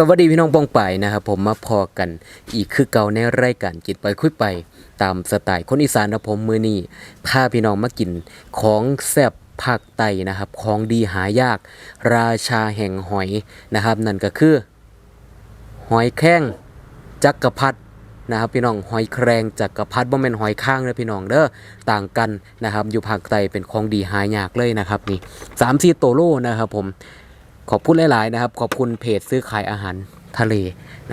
สวัสดีพี่น้องปองไปนะครับผมมาพอกันอีกคือเก่าในรายการกินไปคุยไป ตามสไตล์คนอีสานนะผมมือนี้พาพี่น้องมากินของแซ่บภาคใต้นะครับของดีหายาก ราชาแห่งหอยนะครับ นั่นก็คือ หอยแข้งจักรพรรดินะครับพี่น้องหอยแครงจักรพรรดิบ่แม่นหอยข้างเด้อพี่น้องเด้อต่างกันนะครับอยู่ภาคใต้เป็นของดีหายากเลยนะครับนี่สามสี่โตโลนะครับผม ขอบคุณหลาย ๆ นะครับ ขอบคุณเพจซื้อขายอาหารทะเล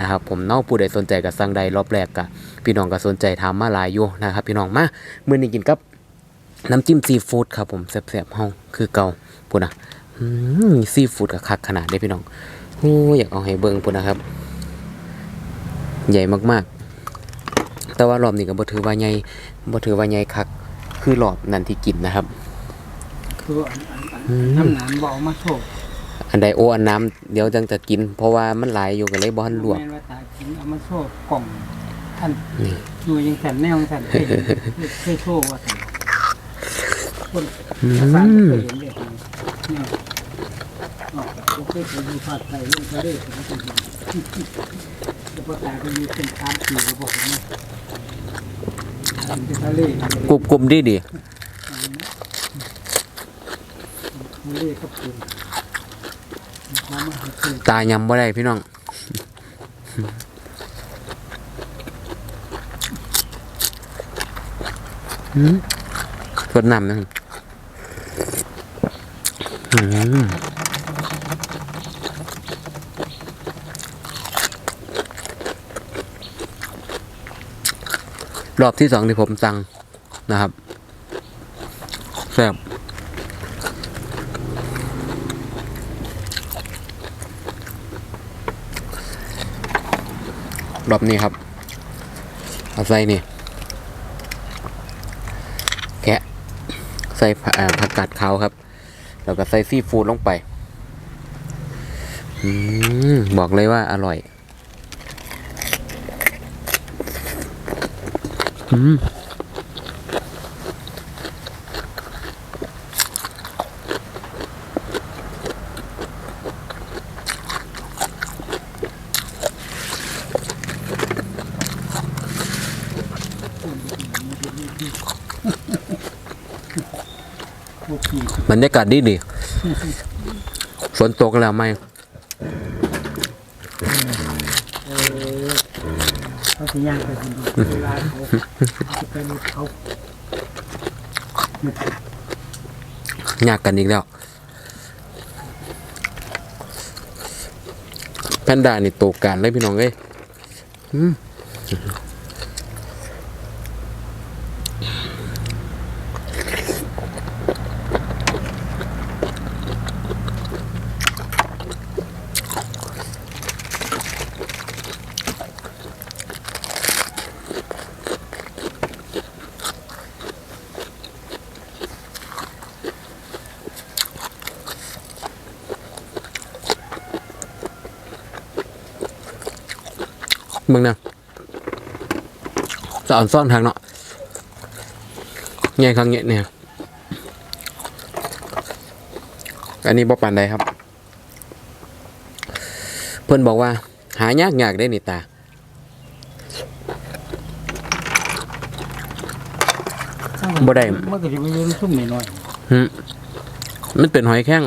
นะครับ ผมนอกผู้ใดสนใจกับสั่งใดรอบแรกกะพี่น้องก็สนใจถามาหลายอยู่นะครับ พี่น้องมามื้อนี้กินกับน้ำจิ้มซีฟู้ดครับผมแซ่บๆเฮาคือเก่าพุ่นนะอืมซีฟู้ดกับคักขนาดได้พี่น้องโอ้อยากเอาให้เบิ่งพุ่นนะครับ ใหญ่มากๆ แต่ว่ารอบนี้ก็บ่ถือว่าใหญ่บ่ถือว่าใหญ่คักคือรอบนั้นที่กินนะครับ คืออันอันอันน้ำหนามบอกมาโชว์ อันใดโออันน้ำเดี๋ยวจังจะกิน เพราะว่ามันหลายอยู่กันเลยบ่ทันลวกแม่นว่าตากินเอามาโชว์กล่องท่านนี่อยู่ยังสันแนวยังสันเคยเห็นเคยโชว์ว่าสันคนอืภาษาเคมยเห็นเลยเนี่ยออกเราเคยไปดูภาคไทยเรื่องทะเลถึงจะเห็นแล้วพอตาไปอยู่เป็นคามผีก็บอกว่าเนี่ยเป็นทะเลกรุบกรุบดีดีทะเลกับปูความมหัศจรรย์ ตายำบ่ได้พี่น้องอืมสดน้ำนะอืมรอบที่สองที่ผมสั่งนะครับแซ่บ รอบนี้ครับเอาใส่นี่แกะใส่ผักเอ่อผักกาดขาวครับ แล้วก็ใส่ซีฟู้ดลงไปอืมบอกเลยว่าอร่อย อืม พวกผี บรรยากาศดีดีฝนตกแล้วไหมเขาสิย่างไปคนเดียวเขาไปรถเขายากกันอีกแล้ว แพนด้านี่โตการเลยพี่น้องเอ้ย มึงนะจะอ่อนซ่อนทางเนาะไงครั้งเงี้ยเนี่ยอันนี้บ่ปานใดครับ เพื่อนบอกว่า หายากยากได้นี่ตาบ่ได้มันก็จะมีรุ่นซุ่มหน่อยมันเป็นหอยแข้ง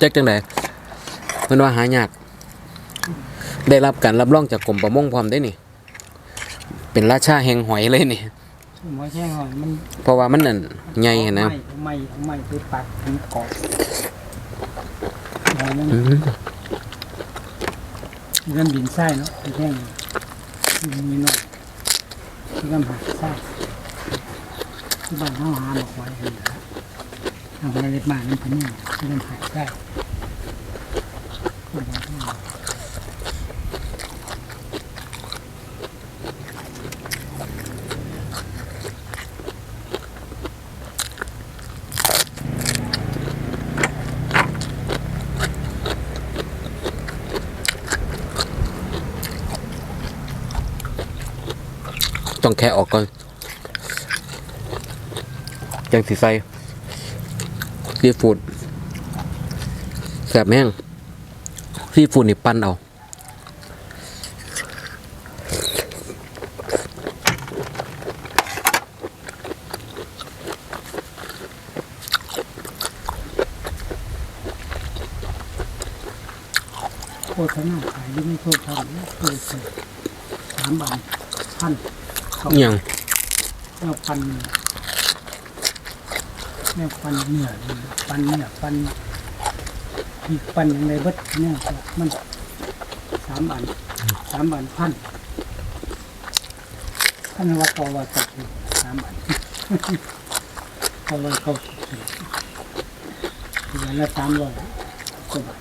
จักจังไดมันว่าหายาก ได้รับการรับรองจากกรมประมงพร้อมได้นี่ เป็นราชาแห่งหอยเลยนี่ๆซุ่มหัวแช่งหอยมันเพราะว่ามันนั่นใหญ่นะเอาไม้เอาไม้ไปปักถึงเกาะหอยมันอืมเรื่องดินทรายเนาะหัวแช่งมีหน่อยเรื่องหาทรายที่บ้านเขาหาบอกไว้ให้นะทำอะไรเล็กมากนั่นพันนี่เรื่องหาทรายที่บ้านเขาหา ต้องแค่ออกก่อนจังสีใสซีฟูดแซ่บแห้งซีฟูดนี่ปั้นเอาโฆษณาขายยังไม่โฆษณาเลยโฆษณาสามบาทพัน เขาอหย่างแล้วปันแล้วปันเนื้อนี่ปันเนื้อปันอีกปันอย่างไรเบิดเนี่ยก็มันสามบาทสามบาทพันท่านว่าเขาว่าตัดอยู่สามบาทเขาว่าเขาสิบเดือนละสามร้อยกว่าบาท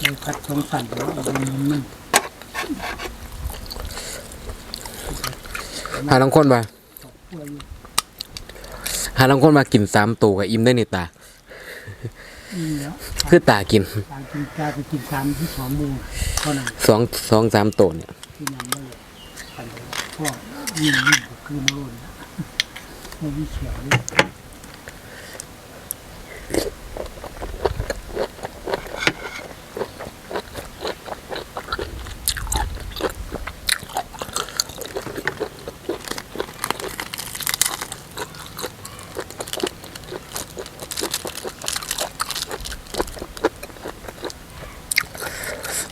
เราพัดสองสั่นแล้วเอาเงินมัน หาลังคนมาหาลังคนมากินสามตัวกับอิ่มได้ในตาคือตากินกากินกาไปกินสามที่สองมูเท่านั้นสองสองสามตัวเนี่ยที่ยังไม่เลยปันเลยพ่อยิ่งยิ่งก็คือมรุนไม่มีเขียวเลย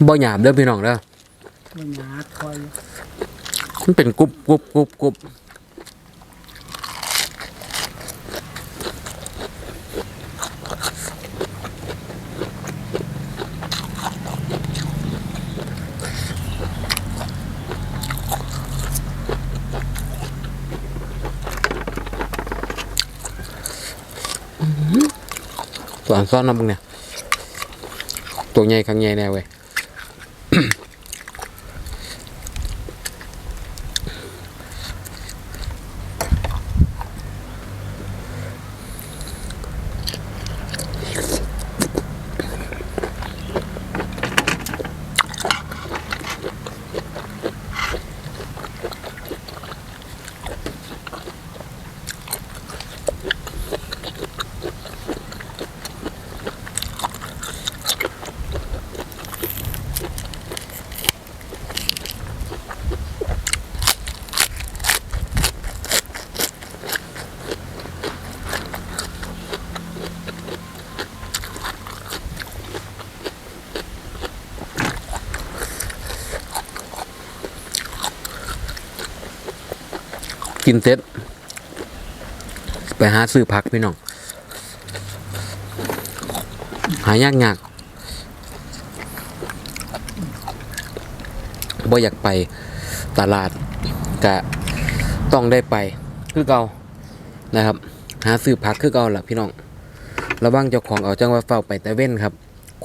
บ่หยาบเด้อพี่น้องเด้อไม่หนาคอยมันเป็นกรุบกรุบกรุบกรุบตัวอันซ่อนนะมึงเนี่ย ตัวใหญ่ข้างใหญ่แน่เว้ย กินเสร็จไปหาซื้อผักพี่น้อง หายากยากบ่อยากไปตลาดกะต้องได้ไปคือเก่านะครับ หาซื้อผักคือเก่าล่ะพี่น้องระวังเจ้าของเอาจังว่าเฝ้าไปแต่เว้นครับ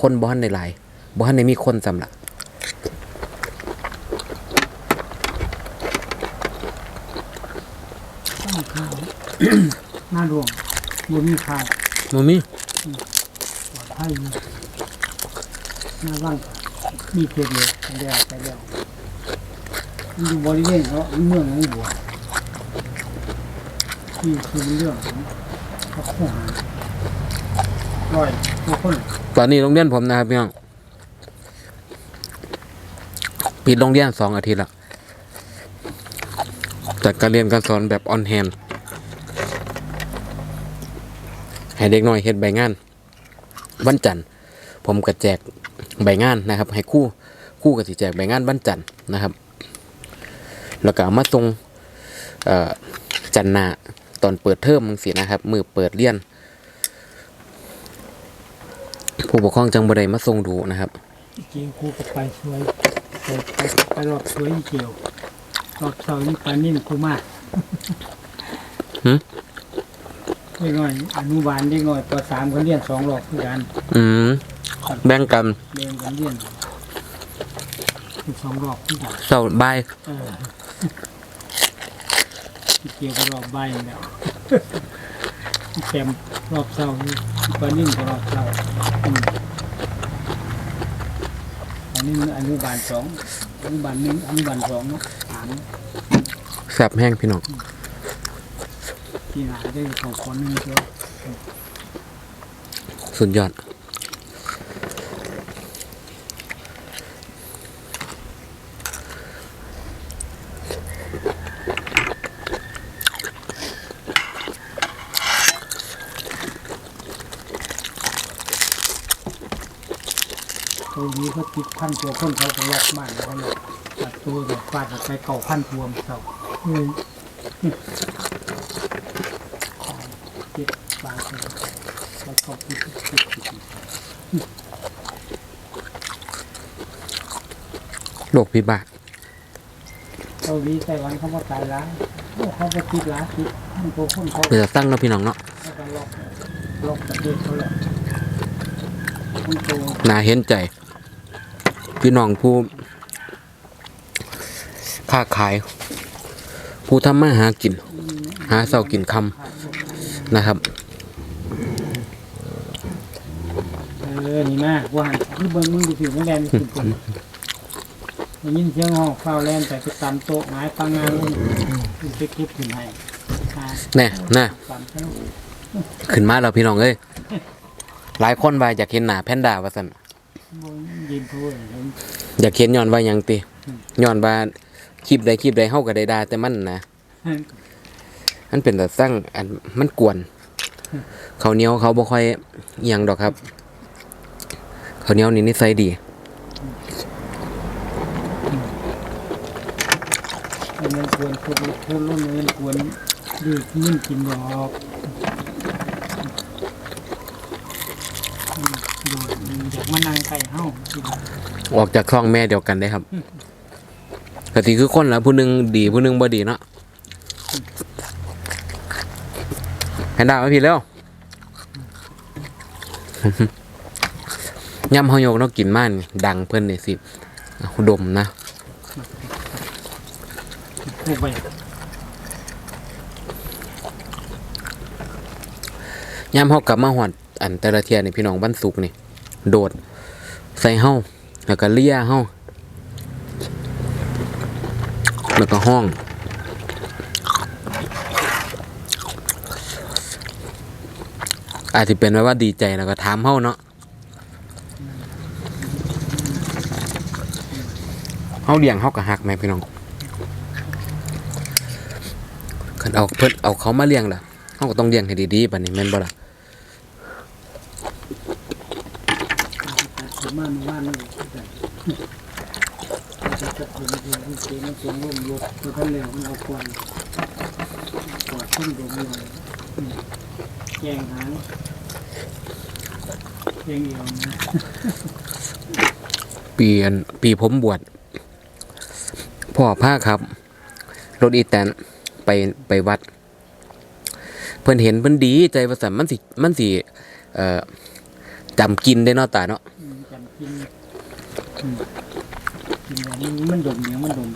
คนบ้านในหลายบ้านในมีคนสำหรับ ต้องข้าว หน้าดวงบนมีข้าวมันมีปลอดภัยอยู่หน้าว่างมีเพียงเดียวไปแล้วไปแล้วมันอยู่บริเวณเขาเมืองของบัวที่คือเรื่องของเขาข้อหาร้อยกว่าคน ตอนนี้โรงเรียนผมนะครับพี่น้องปิดโรงเรียนสองอาทิตย์ละจัดการเรียนการสอนแบบออนแฮน ให้เด็กน้อยเฮ็ดใบงาน วันจันทร์ผมก็แจกใบงานนะครับ ให้ครู่ครู่ก็สิแจกใบงานวันจันทร์นะครับ แล้วก็เอามาส่งเอ่อจันทร์หนาตอนเปิดเทอมมึงสินะครับ มือเปิดเรียน ผู้ปกครองจังบไดมาส่งดูนะครับเกี่ยวคู่กับไปสวยไปไปไปรอบสวยอีเกี่ยวรอบเสานี่ปลานิ่มกูมากหึ เด็กน้อยอนุบาลเด็กน้อยปสามเขาเรียนสองรอบคือกันอืมแบ่งกันเรียนกันเรียนคือสองรอบคือกันเสาบ่ายเออที่เกี่ยวกับรอบใบายแล้วแกมรอบเสานี่ปลานิ่มก็รอบเสาอืมอันนี้มันอนุบาลสองอนุบาลหนึ่งอนุบาลสองเนาะสามแสบแห้งพี่น้อง ที่หาได้เขาคนหนึงเดียวสุดยอด ตัวนี้เขาติดพันตัวคนเขาก็ล็อกบ้านเขาล็อกตัดตัวแบบฟาดออกไปเก่าพันตัวมันเก่า อืมเจ็ดบาทเลยแล้วเขาติดติดติดติดโลกพิบัติเกาหลีไต้หวันเขาก็ตายร้ายเขาก็ติดร้ายติดพันตัวคนเขาเพื่อตั้งเนาะพี่น้องเนาะแล้วก็ล็อกล็อกประเทศเขาแหละพันตัวน่าเห็นใจ พี่น้องผู้ค้าขาย ผู้ทำมาหากิน หาเสากินคำนะครับ เออนี่มากว่าคือเบิ้งมึงดูสิมึงแลนสุดคนได้ยินเสียงห้องเฝ้าแลนแต่ไปตามโต๊ะไม้ฟังงานมึงไปคลิปขึ้นให้อ่าแน่น่ะตามเขาขึ้นมาแล้วพี่น้องเอ้ยหลายคนว่าอยากเห็นหน้าแพนด้าว่าซั่นบ่ยินพูดเห็นอยากเห็นย้อนว่าหยังติย้อนว่าคลิปใดคลิปใดเฮาก็ได้ด่าแต่มันนะมันเป็นแต่สร้างอันมันกวนเขาวเหนียวเขาบ่ค่อยอิหยังดอกครับ ขาวเหนียวนี่นิสัยดีมันไม่ควรควรควรรุ่นมันควรดื้อยิ่งกินดอกอืมดูอยากมานั่งใกล้เฮาสิออกจากคลองแม่เดียวกันได้ครับกติคือคนละผู้หนึงดีผู้หนึงบ่ดีเนาะแพนด้ามาพี่เร็ว ย่ำเฮาโยกเนาะกินมันดังเพิ่นนี่สิอุดมนะพูดไปย่ำเฮากลับมาหอดอันแต่ละเทียนี่พี่น้องบ้านสุกนี่ โดด ใส่เฮาแล้วก็เลียเฮาแล้วก็ห้องอาจจะเป็นไว้ว่าดีใจแล้วก็ถามเฮาเนาะ เฮาเลี้ยงเฮาก็ฮักแม่พี่น้องคันเอาเพิ่นเอาเขามาเลี้ยงล่ะเฮาก็ต้องเลี้ยงให้ดีๆบัดนี้แม่นบ่ล่ะผมมาเมื่อวานนี่แต่จะจับผมเองที่เสียงเสียงลมรถตัวท่านแล้วมันเอาควันกอดต้นดมเลยอืมแกงหางแกงเอียวนะปีอันปีผมบวช พ่อผ้าครับ รถอีแตนไปไปวัด เพิ่นเห็นเพิ่นดีใจว่าสันมันสิมันสิเอ่อจำกินได้เนาะตาเนาะอืมจำกินอืมกินอย่างนี้มันดมอย่างมันดม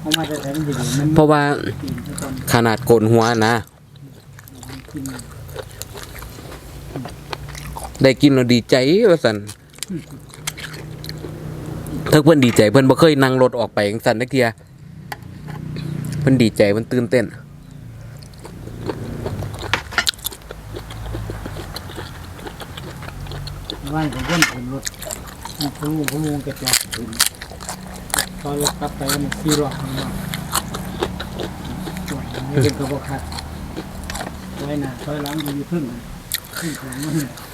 เอามาแต่แทนดีมันเพราะว่ากินทุกคนขนาดโกนหัวนะกินได้กินแล้วดีใจว่าสัน ถ้าเพิ่นดีใจเพิ่นบ่เคยนั่งรถออกไปจังซั่นนักเทียเพิ่นดีใจเพิ่นตื่นเต้นว่านผมเล่นผมรถมันพลูพลูกระจกผมตอนรถกลับไปมันขี่รอบมันมาส่วนนี้เป็นกระบอกขัดไว้หน้าซอยหล้างอยู่พึ่งน่ะพึ่งของมัน